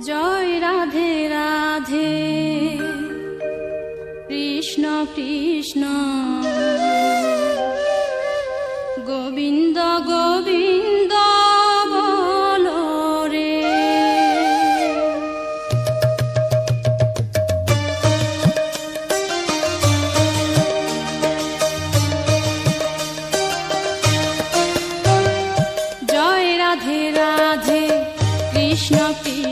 Joy Radhe Radhe. Krishna Krishna. Govinda Govinda Joy Krishna Krishna.